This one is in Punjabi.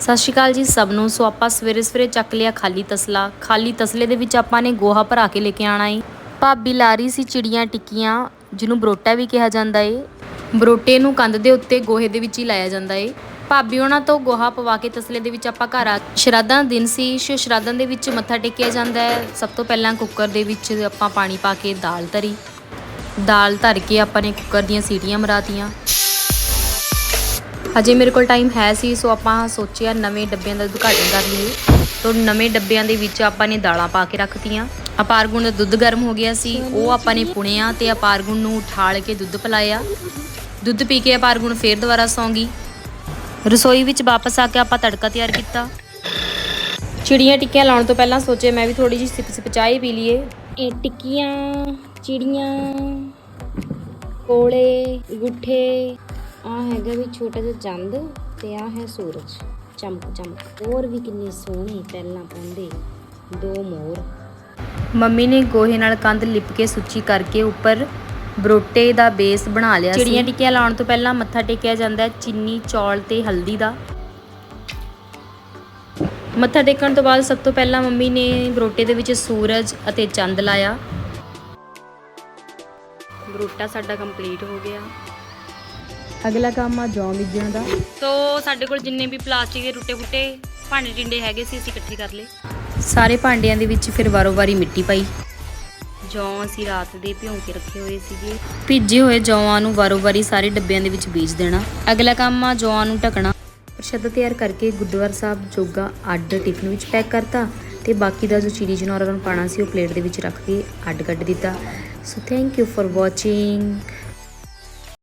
ਸਤਿ ਸ਼੍ਰੀ ਅਕਾਲ ਜੀ ਸਭ ਨੂੰ। ਸੋ ਆਪਾਂ ਸਵੇਰੇ ਸਵੇਰੇ ਚੱਕ ਲਿਆ ਖਾਲੀ ਤਸਲਾ। ਖਾਲੀ ਤਸਲੇ ਦੇ ਵਿੱਚ ਆਪਾਂ ਨੇ ਗੋਹਾ ਭਰਾ ਕੇ ਲੈ ਕੇ ਆਣਾ ਏ। ਭਾਬੀ ਲਾ ਰਹੀ ਸੀ ਚਿੜੀਆਂ ਟਿੱਕੀਆਂ, ਜਿਹਨੂੰ ਬਰੋਟਾ ਵੀ ਕਿਹਾ ਜਾਂਦਾ ਏ। ਬਰੋਟੇ ਨੂੰ ਕੰਧ ਦੇ ਉੱਤੇ ਗੋਹੇ ਦੇ ਵਿੱਚ ਹੀ ਲਾਇਆ ਜਾਂਦਾ ਏ। ਭਾਬੀ ਉਹਨਾਂ ਤੋਂ ਗੋਹਾ ਪਵਾ ਕੇ ਤਸਲੇ ਦੇ ਵਿੱਚ ਆਪਾਂ ਘਰ ਆ ਸ਼ਰਾਧਾਂ ਦਾ ਦਿਨ ਸੀ। ਸ਼ੋ ਸ਼ਰਾਧਾਂ ਦੇ ਵਿੱਚ ਮੱਥਾ ਟੇਕਿਆ ਜਾਂਦਾ ਹੈ ਸਭ ਤੋਂ ਪਹਿਲਾਂ ਕੁੱਕਰ ਦੇ ਵਿੱਚ ਆਪਾਂ ਪਾਣੀ ਪਾ ਕੇ ਦਾਲ ਧਰੀ। ਦਾਲ ਧਰ ਕੇ ਆਪਾਂ ਨੇ ਕੁੱਕਰ ਦੀਆਂ ਸੀਟੀਆਂ ਮਰਾਤੀਆਂ। ਹਜੇ ਮੇਰੇ ਕੋਲ ਟਾਈਮ ਹੈ ਸੀ, ਸੋ ਆਪਾਂ ਸੋਚਿਆ ਨਵੇਂ ਡੱਬਿਆਂ ਦਾ ਉਦਘਾਟਨ ਕਰ ਲਈਏ। ਤੋਂ ਨਵੇਂ ਡੱਬਿਆਂ ਦੇ ਵਿੱਚ ਆਪਾਂ ਨੇ ਦਾਲਾਂ ਪਾ ਕੇ ਰੱਖਤੀਆਂ। ਅਪਾਰਗੁਣ ਦਾ ਦੁੱਧ ਗਰਮ ਹੋ ਗਿਆ ਸੀ, ਉਹ ਆਪਾਂ ਨੇ ਪੁਣਿਆ ਤੇ ਅਪਾਰਗੁਣ ਨੂੰ ਉਠਾਲ ਕੇ ਦੁੱਧ ਪਿਲਾਇਆ। ਦੁੱਧ ਪੀ ਕੇ ਅਪਾਰਗੁਣ ਫੇਰ ਦੁਬਾਰਾ ਸੌਂ ਗਈ ਰਸੋਈ ਵਿੱਚ ਵਾਪਸ ਆ ਕੇ ਆਪਾਂ ਤੜਕਾ ਤਿਆਰ ਕੀਤਾ। ਚਿੜੀਆਂ ਟਿੱਕੀਆਂ ਲਾਉਣ ਤੋਂ ਪਹਿਲਾਂ ਸੋਚਿਆ ਮੈਂ ਵੀ ਥੋੜੀ ਜਿਹੀ ਸਿਪ ਸਿਪ ਚਾਹ ਪੀ ਲਈਏ। ਇਹ ਟਿੱਕੀਆਂ, ਚਿੜੀਆਂ, ਕੋਲੇ, ਗੁੱਠੇ ਆ ਹੈਗਾ ਵੀ ਛੋਟਾ ਜਿਹਾ ਚੰਦ ਤੇ ਆ ਹੈ ਸੂਰਜ। ਚਮਕ ਚਮਕ। ਹੋਰ ਵੀ ਕਿੰਨੇ ਸੋਹਣੇ ਪਹਿਲਾਂ ਪਾਉਂਦੇ ਦੋ ਮੋਰ। ਮੰਮੀ ਨੇ ਗੋਹੇ ਨਾਲ ਕੰਧ ਲਿਪ ਕੇ ਸੁੱਚੀ ਕਰਕੇ ਉੱਪਰ ਬਰੋਟੇ ਦਾ ਬੇਸ ਬਣਾ ਲਿਆ ਸੀ। ਚਿੜੀਆਂ ਟਿੱਕੀਆਂ ਲਾਉਣ ਤੋਂ ਪਹਿਲਾਂ ਮੱਥਾ ਟੇਕਿਆ ਜਾਂਦਾ ਹੈ ਚੀਨੀ ਚੌਲ ਤੇ ਹਲਦੀ ਦਾ। ਮੱਥਾ ਟੇਕਣ ਤੋਂ ਬਾਅਦ ਸਭ ਤੋਂ ਪਹਿਲਾਂ ਮੰਮੀ ਨੇ ਬਰੋਟੇ ਦੇ ਵਿੱਚ ਸੂਰਜ ਅਤੇ ਚੰਦ ਲਾਇਆ। ਬਰੋਟਾ ਸਾਡਾ ਕੰਪਲੀਟ ਹੋ ਗਿਆ। ਅਗਲਾ ਕੰਮ ਆ ਜੌਂ ਬੀਜਣ ਦਾ। ਸੋ ਸਾਡੇ ਕੋਲ ਜਿੰਨੇ ਵੀ ਪਲਾਸਟਿਕ ਦੇ ਟੁੱਟੇ ਫੁੱਟੇ ਭਾਂਡੇ ਟਿੰਡੇ ਹੈਗੇ ਸੀ ਅਸੀਂ ਇਕੱਠੇ ਕਰ ਲਏ। ਸਾਰੇ ਭਾਂਡਿਆਂ ਦੇ ਵਿੱਚ ਫਿਰ ਵਾਰੋ-ਵਾਰੀ ਮਿੱਟੀ ਪਾਈ। ਜੌਂ ਅਸੀਂ ਰਾਤ ਦੇ ਭਿਉਂ ਕੇ ਰੱਖੇ ਹੋਏ ਸੀਗੇ। ਭਿੱਜੇ ਹੋਏ ਜੌਆਂ ਨੂੰ ਵਾਰੋ-ਵਾਰੀ ਸਾਰੇ ਡੱਬਿਆਂ ਦੇ ਵਿੱਚ ਬੀਜ ਦੇਣਾ। ਅਗਲਾ ਕੰਮ ਆ ਜੌਆਂ ਨੂੰ ਢਕਣਾ। ਪ੍ਰਸ਼ਾਦਾ ਤਿਆਰ ਕਰਕੇ ਗੁਰਦੁਆਰਾ ਸਾਹਿਬ ਜੋਗਾ ਅੱਡ ਟਿਫਨ ਵਿੱਚ ਪੈਕ ਕਰਤਾ ਤੇ ਬਾਕੀ ਦਾ ਜੋ ਚੀਰੀ ਜਨੌਰਾਂ ਨੂੰ ਪਾਣਾ ਸੀ ਉਹ ਪਲੇਟ ਦੇ ਵਿੱਚ ਰੱਖ ਕੇ ਅੱਡ ਕੱਢ ਦਿੱਤਾ। So thank you for watching